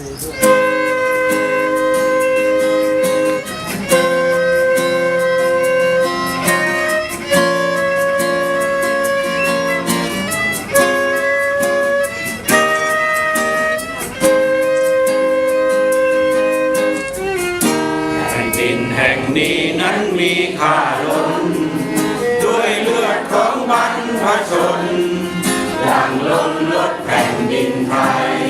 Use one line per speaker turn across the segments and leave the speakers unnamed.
แผ่นดินแห่งนี้นั้นมีค่าล้น ด้วยเลือดของบรรพชนหลังล้นลดแผ่นดินไทย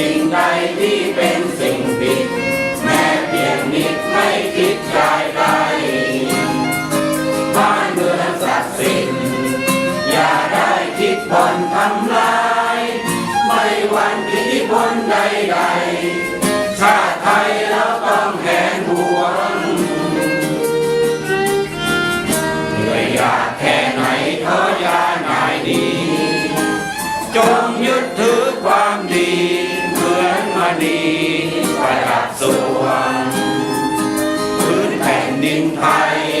สิ่งใดที่เป็นสิ่งผิด แม้เพียงนิดไม่คิดกายใดบ้านเมืองศักดิ์สิทธิ์อย่าได้คิดบ่นทำลาย ไม่หวันอิทธิพลใดๆ ณีประดับสวงพื้นแผ่นดินไทย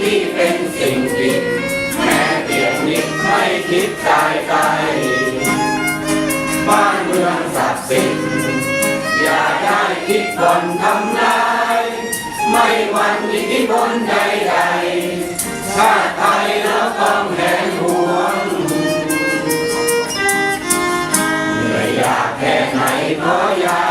ที่เป็นสิ่งผิดแม้เพียงนิดไม่คิดตายไกลบ้านเมืองศักดิ์สิทธิ์อย่าได้คิดบ่นทำลาย ไม่วันอิทธิพลใดๆชาติไทยเราต้องแหนหวงเหนื่อยยากแค่ไหนขอยา